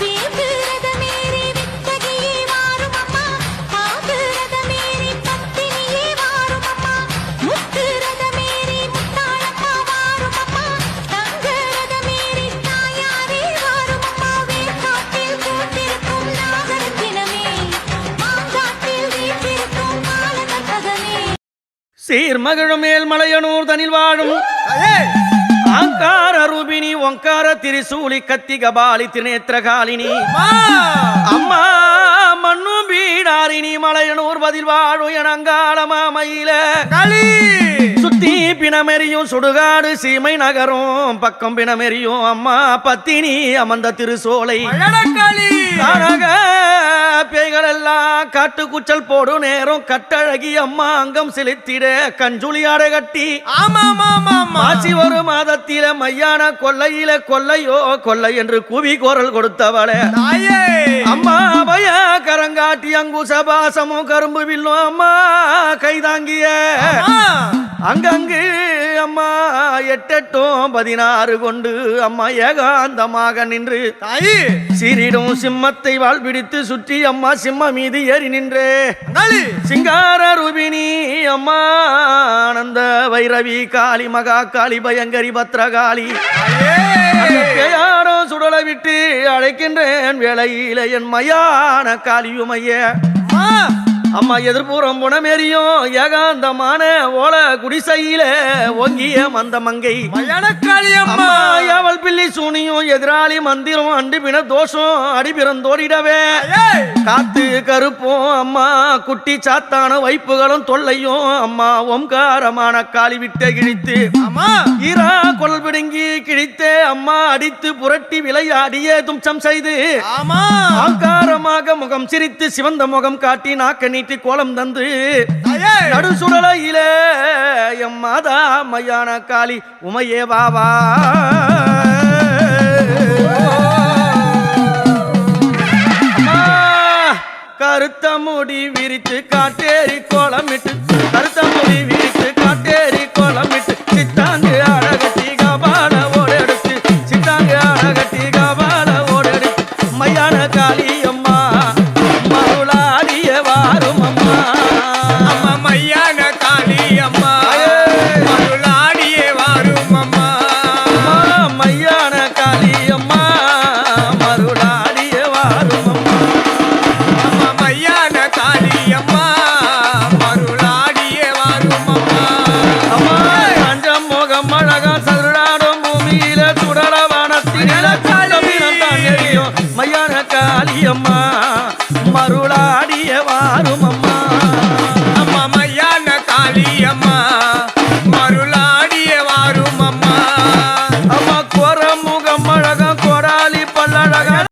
வீட்டு ரதமேறி வித்தகியே தனில் வாழும் ஆங்கார ரூபினி ஓங்கார திரிசூலி கத்தி கபாலி திரிநேத்திரகாலினி அம்மா மண்ணும் பீடாரினி மலையனூர் பதில் வாழும் என அங்காளமா மயில சுத்தி பிணமெறியும் சுடுகாடு சீமை நகரும் பக்கம் பிணமெறியும் அம்மா பத்தினி அமர்ந்த திருசோலை. பேய்கள் எல்லாம் காட்டு குச்சல் போடும் நேரம் கட்டழகி அம்மா அங்கம் செலுத்திட கஞ்சுளியாட கட்டி. மாசி ஒரு மாதத்தில மையான கொல்லையில கொல்லையோ கொல்லை என்று கூவி குரல் கொடுத்தவளே. அம்மா பய கரங்காட்டி அங்குச பாசமும் கரும்பு வில்லும் அம்மா கைதாங்கிய அங்கங்கு அம்மா எட்டெட்டும் பதினாறு கொண்டு அம்மா ஏகாந்தமாக நின்று சீரிடும் சிம்மத்தை வாழ் பிடித்து சுற்றி அம்மா சிம்ம மீது ஏறி நின்றே. சிங்கார ரூபிணி அம்மா ஆனந்த வைரவி காளி மகா காளி பயங்கரி பத்ரகாளி. யாரோ சுடலை விட்டு அழைக்கின்றேன் வேளையில என் மையான காளியுமைய. அம்மா எதிர்ப்புறம் புனமெறியும் ஏகாந்தமான ஓல குடிசையில ஒங்கிய மந்த மங்கை. அம்மா! அவள் பிள்ளி சூனியும் எதிராளி மந்திரம் அண்டு பின தோஷம் அடிபிறந்தோடிடவே காத்து கருப்பும் அம்மா குட்டி சாத்தான வைப்புகளும் தொல்லையும் அம்மா ஓம்காரமான காளி விட்டு கிழித்து ஈரா அடித்து புரட்டி விளையாடிய தும்சம் செய்து ஆங்காரமாக முகம் சிரித்து சிவந்த முகம் காட்டி நாக்க நீட்டி கோலம் தந்து. நடு சுடலையிலே எம் மாதா மையான காளி உமையே வாவா கருத்த முடி விரித்து காட்டேரி கோலமிட்டு காளியம்மா மருளாடிய வாரும் அம்மா